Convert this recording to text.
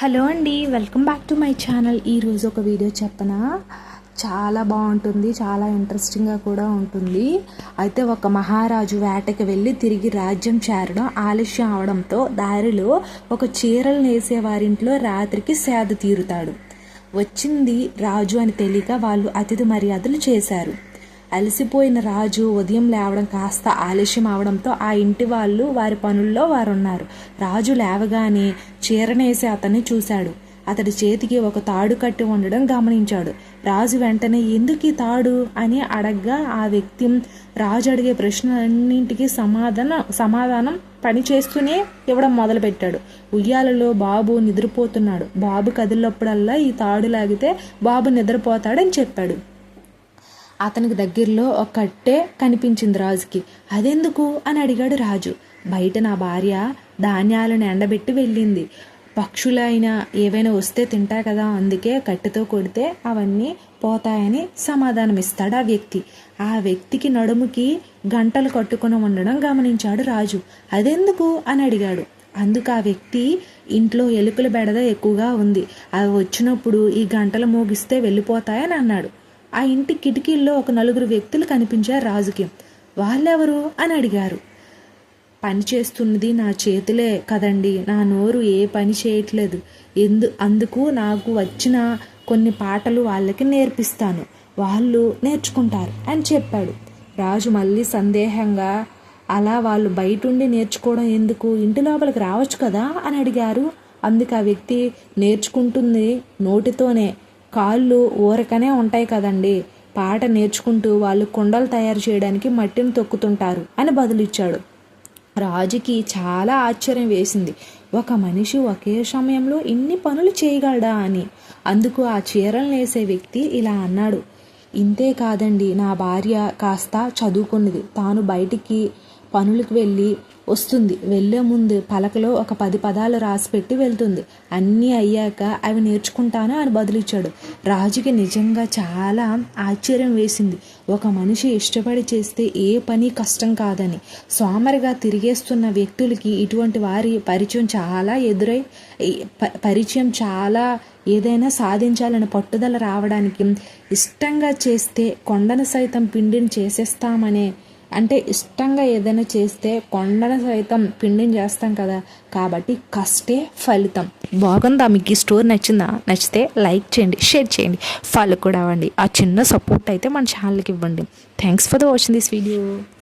Hello అండి welcome back to my channel. ఈరోజు ఒక వీడియో చెప్పనా? చాలా బాగుంటుంది చాలా ఇంట్రెస్టింగ్గా కూడా ఉంటుంది. అయితే ఒక మహారాజు వేటకి వెళ్ళి తిరిగి రాజ్యం చేరడం ఆలస్యం అవడంతో దారిలో ఒక చీరలు నేసే వారింట్లో రాత్రికి సేద తీరుతాడు. వచ్చింది రాజు అని తెలియక వాళ్ళు అతిథి మర్యాదలు చేశారు. అలసిపోయిన రాజు ఉదయం లేవడం కాస్త ఆలస్యం అవడంతో ఆ ఇంటి వాళ్ళు వారి పనుల్లో వారు ఉన్నారు రాజు లేవగానే చీరనేసి అతన్ని చూశాడు. అతడి చేతికి ఒక తాడు కట్టి ఉండడం గమనించాడు. రాజు వెంటనే ఎందుకు ఈ తాడు? అని అడగ్గా ఆ వ్యక్తి రాజు అడిగే ప్రశ్నలన్నింటికి సమాధానం సమాధానం పని చేస్తూనే ఇవ్వడం మొదలుపెట్టాడు. ఉయ్యాలలో బాబు నిద్రపోతున్నాడు. బాబు కదిలినప్పుడల్లా ఈ తాడు లాగితే బాబు నిద్రపోతాడని చెప్పాడు. అతనికి దగ్గరలో ఒక కట్టె కనిపించింది రాజుకి. అదెందుకు? అని అడిగాడు రాజు. బయట నా భార్య ధాన్యాలను ఎండబెట్టి వెళ్ళింది. పక్షులైనా ఏవైనా వస్తే తింటా కదా అందుకే కట్టెతో కొడితే అవన్నీ పోతాయని సమాధానం ఇస్తాడు ఆ వ్యక్తి. ఆ వ్యక్తికి నడుముకి గంటలు కట్టుకుని ఉండడం గమనించాడు రాజు. అదెందుకు? అని అడిగాడు. అందుకు ఆ వ్యక్తి ఇంట్లో ఎలుకల బెడద ఎక్కువగా ఉంది. అవి వచ్చినప్పుడు ఈ గంటలు మోగిస్తే వెళ్ళిపోతాయని అన్నాడు. ఆ ఇంటి కిటికీల్లో ఒక నలుగురు వ్యక్తులు కనిపించారు రాజుకి. వాళ్ళెవరు? అని అడిగారు. పని చేస్తున్నది నా చేతులే కదండి. నా నోరు ఏ పని చేయట్లేదు. ఎందు అందుకు నాకు వచ్చిన కొన్ని పాటలు వాళ్ళకి నేర్పిస్తాను. వాళ్ళు నేర్చుకుంటారు అని చెప్పాడు. రాజు మళ్ళీ సందేహంగా అలా వాళ్ళు బయటుండి నేర్చుకోవడం ఎందుకు? ఇంటి లోపలికి రావచ్చు కదా? అని అడిగారు. అందుకు ఆ వ్యక్తి నేర్చుకుంటుంది నోటితోనే. కాళ్ళు ఊరకనే ఉంటాయి కదండి. పాట నేర్చుకుంటూ వాళ్ళు కుండలు తయారు చేయడానికి మట్టిని తొక్కుతుంటారు అని బదులిచ్చాడు. రాజుకి చాలా ఆశ్చర్యం వేసింది. ఒక మనిషి ఒకే సమయంలో ఇన్ని పనులు చేయగలడా అని. అందుకు ఆ చీరలు నేసే వ్యక్తి ఇలా అన్నాడు. ఇంతే కాదండి నా భార్య కాస్త చదువుకున్నది. తాను బయటికి పనులకు వెళ్ళి వస్తుంది. వెళ్ళే ముందు పలకలో ఒక పది పదాలు రాసిపెట్టి వెళ్తుంది. అన్నీ అయ్యాక అవి నేర్చుకుంటాను అని బదులిచ్చాడు. రాజుకి నిజంగా చాలా ఆశ్చర్యం వేసింది. ఒక మనిషి ఇష్టపడి చేస్తే ఏ పని కష్టం కాదని. సోమరిగా తిరిగేస్తున్న వ్యక్తులకి ఇటువంటి వారి పరిచయం చాలా ఎదురై పరిచయం చాలా ఏదైనా సాధించాలని పట్టుదల రావడానికి ఇష్టంగా చేస్తే కొండను సైతం పిండిని చేసేస్తామనే అంటే ఇష్టంగా ఏదైనా చేస్తే కొండను సైతం పిండిని చేస్తాం కదా కాబట్టి కష్టే ఫలితం. బాగుందా? మీకు ఈ స్టోర్ నచ్చిందా? నచ్చితే లైక్ చేయండి షేర్ చేయండి ఫాలో కూడా అవ్వండి. ఆ చిన్న సపోర్ట్ అయితే మన ఛానల్కి ఇవ్వండి. Thanks for the watching this video